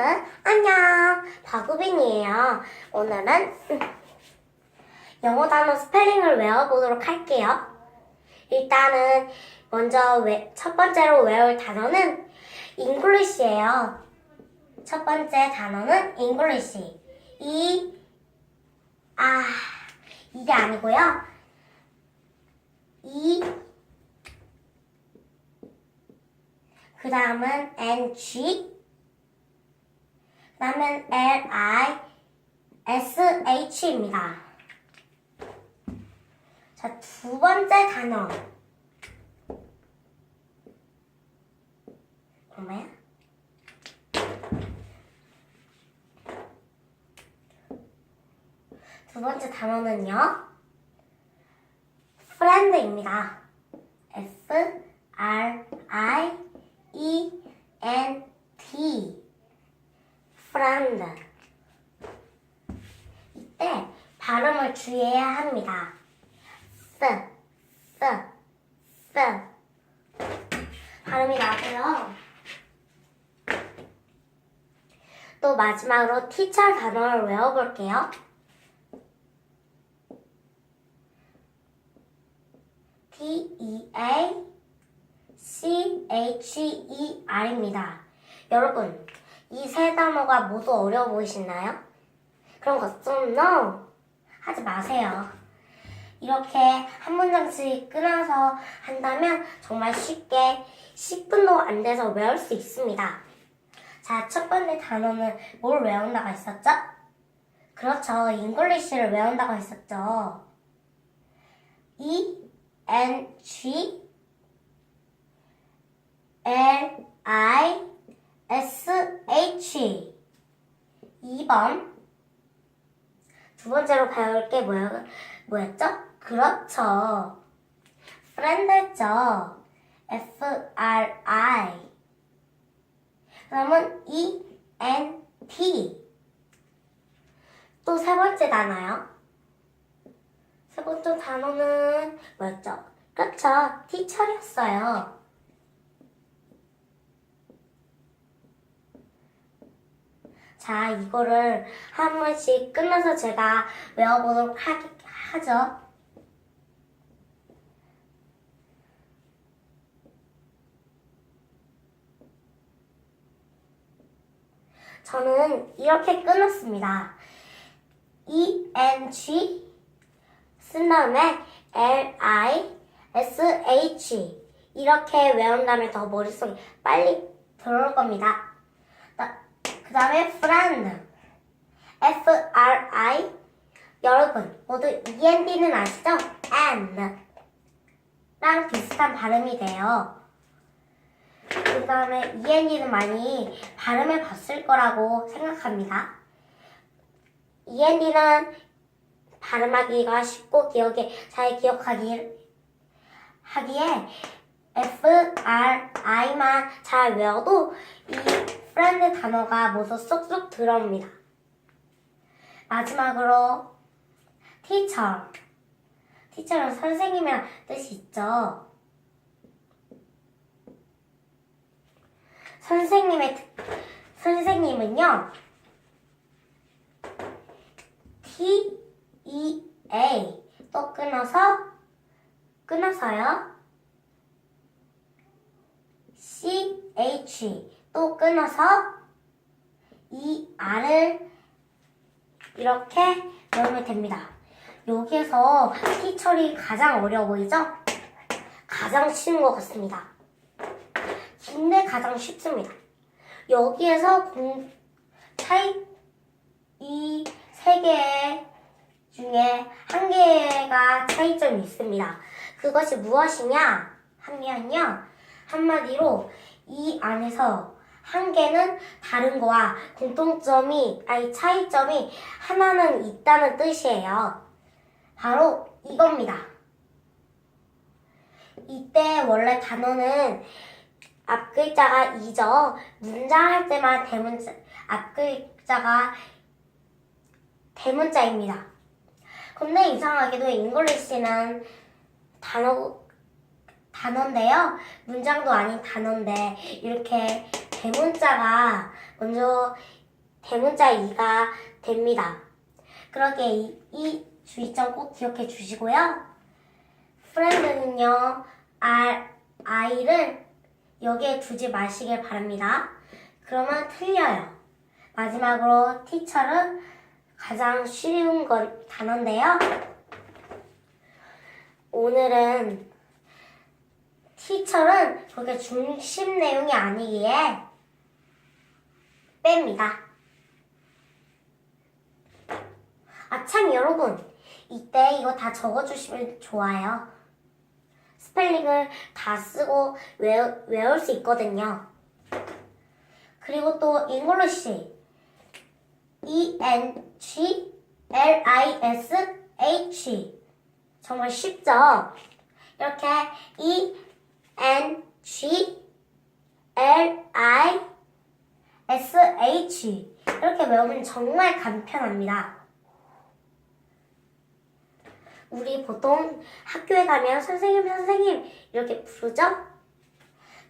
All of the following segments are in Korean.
안녕. 박우빈이에요. 오늘은 음, 영어 단어 스펠링을 외워보도록 할게요. 일단은 먼저 외- 첫 번째로 외울 단어는 English예요. 첫 번째 단어는 English. 이, 아, 이게 아니고요. 이, 그 다음은 NG, 그 다음은 L-I-S-H입니다. 자, 두 번째 단어. 엄마야? 두 번째 단어는요. friend입니다. F R I E N T friend. 이때 발음을 주의해야 합니다. f f f 발음이 나고요. 또 마지막으로 티처 단어를 외워볼게요. T E A C H E R입니다. 여러분, 이 세 단어가 모두 어려워 보이시나요? 그런 것좀 no 하지 마세요. 이렇게 한 문장씩 끊어서 한다면 정말 쉽게 10분도 안 돼서 외울 수 있습니다. 자, 첫 번째 단어는 뭘 외운다고 했었죠? 그렇죠. 잉글리시를 외운다고 했었죠. E N G L I S H 2번 두 번째로 배울 게 뭐야, 뭐였죠? 그렇죠. 프렌드죠. F R I 그러면 E N T 또 세 번째 단어요. 세 번째 단어는 뭐였죠? 그렇죠. 티처였어요. 자, 이거를 한 번씩 끝나서 제가 외워보도록 하, 하죠. 저는 이렇게 끊었습니다. E N G 쓴 다음에 L I S H 이렇게 외운 다음에 더 머릿속에 빨리 들어올 겁니다. 그 다음에 friend F R I 여러분 모두 E N D는 아시죠? N 랑 비슷한 발음이 돼요. 그 다음에 E N D는 많이 발음해 봤을 거라고 생각합니다. E N D는 발음하기가 쉽고 기억에 잘 기억하기 하기에 F R I만 잘 외워도 이 friend 단어가 모두 쏙쏙 들어옵니다. 마지막으로 teacher. teacher은 선생님이란 뜻이 있죠. 선생님의 특- 선생님은요. T E A 또 끊어서 끊어서요. C H 또 끊어서 E R을 이렇게 넣으면 됩니다. 여기에서 티처리 가장 어려워 보이죠? 가장 쉬운 것 같습니다. 근데 가장 쉽습니다. 여기에서 공 차이 이 세 개 중에 한 개가 차이점이 있습니다. 그것이 무엇이냐 하면요. 한마디로 이 안에서 한 개는 다른 거와 공통점이 아니 차이점이 하나는 있다는 뜻이에요. 바로 이겁니다. 이때 원래 단어는 앞 글자가 이죠. 문장 할 때만 대문자 앞 글자가 대문자입니다. 근데 이상하게도 잉글리시는 단어 단어인데요. 문장도 아닌 단어인데 이렇게 대문자가 먼저 대문자 2가 됩니다. 그러게 이, 이 주의점 꼭 기억해 주시고요. 프렌드는요, R, I를 여기에 두지 마시길 바랍니다. 그러면 틀려요. 마지막으로 티처는 가장 쉬운 건 단어인데요. 오늘은 티처는 그렇게 중심 내용이 아니기에 뺍니다. 아참 여러분 이때 이거 다 적어주시면 좋아요. 스펠링을 다 쓰고 외우, 외울 수 있거든요. 그리고 또 잉글리시 E N G L I S H 정말 쉽죠? 이렇게 E N G L I S H 이렇게 외우면 정말 간편합니다. 우리 보통 학교에 가면 선생님, 선생님 이렇게 부르죠?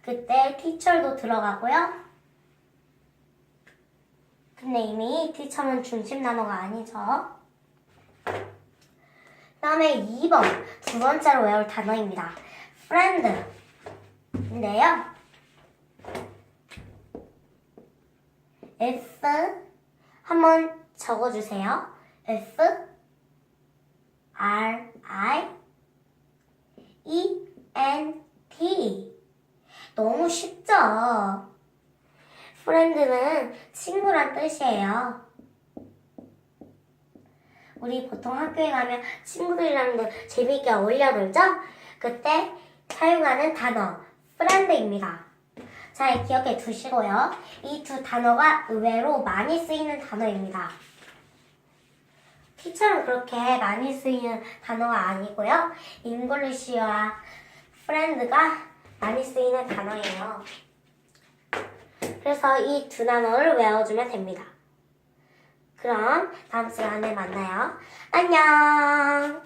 그때 티처도 들어가고요. 근데 이미 티처는 중심 단어가 아니죠. 다음에 2번 두 번째로 외울 단어입니다. friend인데요. F 한번 적어주세요. F R I E N T 너무 쉽죠? 프렌드는 친구란 뜻이에요. 우리 보통 학교에 가면 친구들이랑도 재미있게 어울려 놀죠? 그때 사용하는 단어 프렌드입니다. 잘 기억해 두시고요. 이 두 단어가 의외로 많이 쓰이는 단어입니다. 티처럼 그렇게 많이 쓰이는 단어가 아니고요. 잉글리시와 프렌드가 많이 쓰이는 단어예요. 그래서 이 두 단어를 외워주면 됩니다. 그럼 다음 시간에 만나요. 안녕!